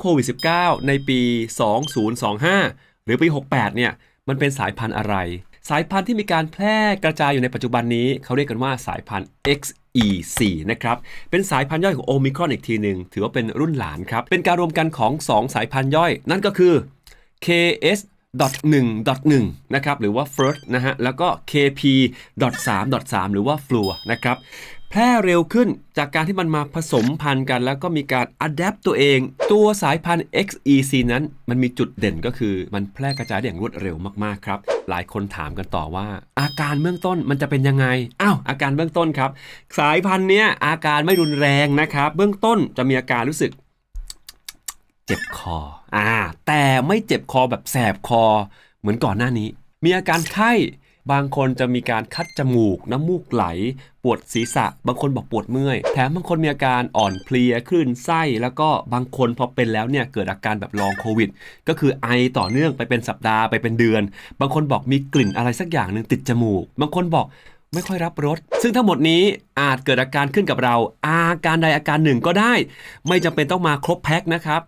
โควิด -19 ในปี 2025 หรือปี 68 เนี่ย มันเป็นสายพันธุ์อะไร สายพันธุ์ที่มีการแพร่กระจายอยู่ในปัจจุบันนี้ เขาเรียกกันว่าสายพันธุ์ XE4 นะครับ เป็นสายพันธุ์ย่อยของโอมิครอนอีกทีหนึ่ง ถือว่าเป็นรุ่นหลานครับ เป็นการรวมกันของ 2 สายพันธุ์ย่อย นั่นก็คือ KS .1.1 นะครับ หรือว่า first นะฮะ แล้วก็ KP .3.3 หรือว่า flu นะครับ แพร่เร็วขึ้นจากการที่มันมาผสมพันธุ์กัน แล้วก็มีการ adapt ตัวเอง ตัวสายพันธุ์ XEC นั้น มันมีจุดเด่นก็คือมันแพร่กระจายได้อย่างรวดเร็วมากๆครับ หลายคนถามกันต่อว่า อาการเบื้องต้นมันจะเป็นยังไงอ้าวอาการเบื้องต้นครับ สายพันธุ์เนี้ยอาการไม่รุนแรงนะครับ เบื้องต้นจะมีอาการรู้สึก เจ็บคออ่าแต่ไม่เจ็บคอแบบแสบคอ เหมือนก่อนหน้านี้ มีอาการไข้ บางคนจะมีการคัดจมูก น้ำมูกไหล ปวดศีรษะ บางคนบอกปวดเมื่อย แถมบางคนมีอาการอ่อนเพลียคลื่นไส้ แล้วก็บางคนพอเป็นแล้วเนี่ยเกิดอาการแบบลองโควิด ก็คือไอต่อเนื่องไปเป็นสัปดาห์ไปเป็นเดือน บางคนบอกมีกลิ่นอะไรสักอย่างหนึ่งติดจมูก บางคนบอกไม่ค่อยรับรส ซึ่งทั้งหมดนี้อาจเกิดอาการขึ้นกับเรา อาการใดอาการหนึ่งก็ได้ ไม่จำเป็นต้องมาครบแพ็คนะครับ